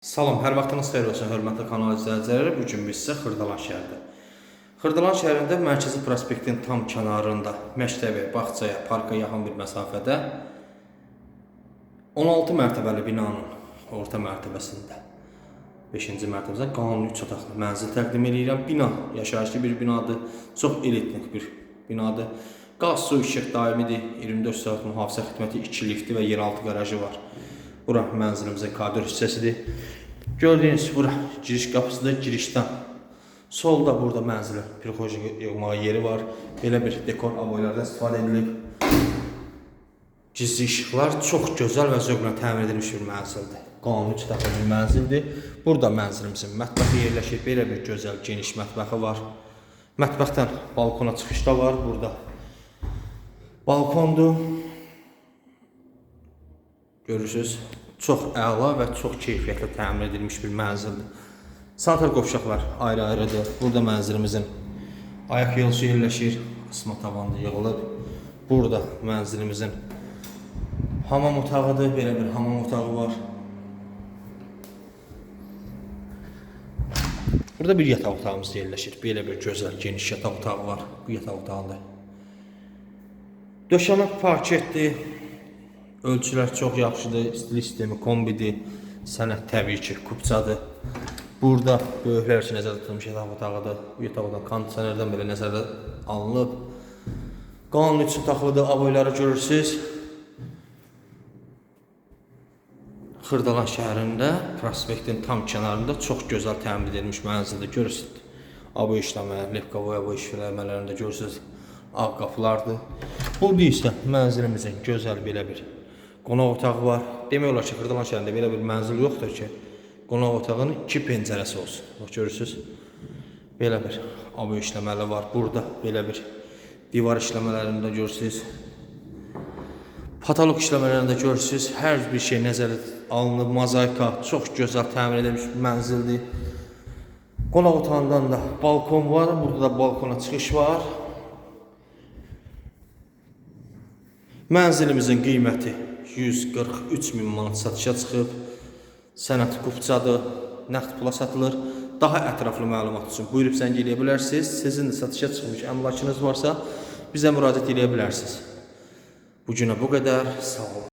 Salam, hər vaxtınız xeyir olsun, hörmətli kanal izləyiciləri. Bu gün biz sizə Xırdalan şəhərində. Xırdalan şəhərində Mərkəzi prospektin tam kənarında məktəbə, bağçaya, parka yaxın bir məsafədə 16 mərtəbəli binanın orta mərtəbəsində 5-ci mərtəbədə qanuni 3 otaqlı mənzil təqdim edirəm. Bina yaşayışlı bir binadır, çox elitnik bir binadır. Qaz, su, işıq daimidir. 24 saat mühafizə xidməti 2 lifti və yeraltı qarajı var. Bura mənzilimizin koridor hissəsidir. Gördüyünüz bura giriş qapısıdır. Girişdən solda burada mənzilin pirxoji yığmağa yeri var. Belə bir dekor avoylardan istifadə edilib. Gizli işıqlar çox gözəl və zövqlə təmin edilmiş bir mənzildir. Qanuni çıxartma bir mənzildir. Burada mənzilimizin mətbəxi yerləşir. Belə bir gözəl geniş mətbəxi var. Mətbəxdən balkona çıxış da var burada. Balkondur. Görürsüz, çox əla və çox keyfiyyətli təmin edilmiş bir mənzildir. Sanitar qovşaqlar ayrı-ayrıdır. Burada mənzilimizin ayaq yolusu yerləşir. Asma tavanlı yığılıb. Burada mənzilimizin hamam otağıdır. Belə bir hamam otağı var. Burada bir yataq otağımız yerləşir. Belə bir gözəl, geniş yataq otağı var. Bu yataq otağında. Döşəmə parketdir. Ölçülər çox yaxşıdır. Stil sistemi kombidir. Sənət təbii ki, kupçadır. Burada böyüklər üçün nəzərdə tutulmuş yataq otağıdır. Bu yataq otağı kondisionerdən belə nəzərdə alınıb. Qanun üçün taxılıdır. Aboyları görürsüz. Xırdalan şəhərində, prospektin tam kənarında çox gözəl təmin edilmiş mənzildir. Görürsüz. Abo işləmə, Levkavoy abo işləmələrində görürsüz. Ağ qapılardır. Burada isə mənzilimizin gözəl belə bir qonaq otağı var. Demək olar ki, Xırdalan şəhərində belə bir mənzil yoxdur ki, qonaq otağının iki pəncərəsi olsun. Bax görürsüz. Belə bir abo işləmələri var. Burada belə bir divar işləmələrində görürsüz. Patolog işləmələrində görürsüz, hər bir şey nəzərə alınıb, mozaika, çox gözəl təmin edilmiş bir mənzildir. Qonaq otağından da balkon var, burada da balkona çıxış var. Mənzilimizin qiyməti 143 min manat satışa çıxıb. Sənət qupçadır, nəqd pula satılır. Daha ətraflı məlumat üçün buyurub zəng eləyə bilərsiniz. Sizin də satışa çıxmış əmlakınız varsa bizə müraciət eləyə bilərsiniz. Bu günə bu qədər. Sağ olun.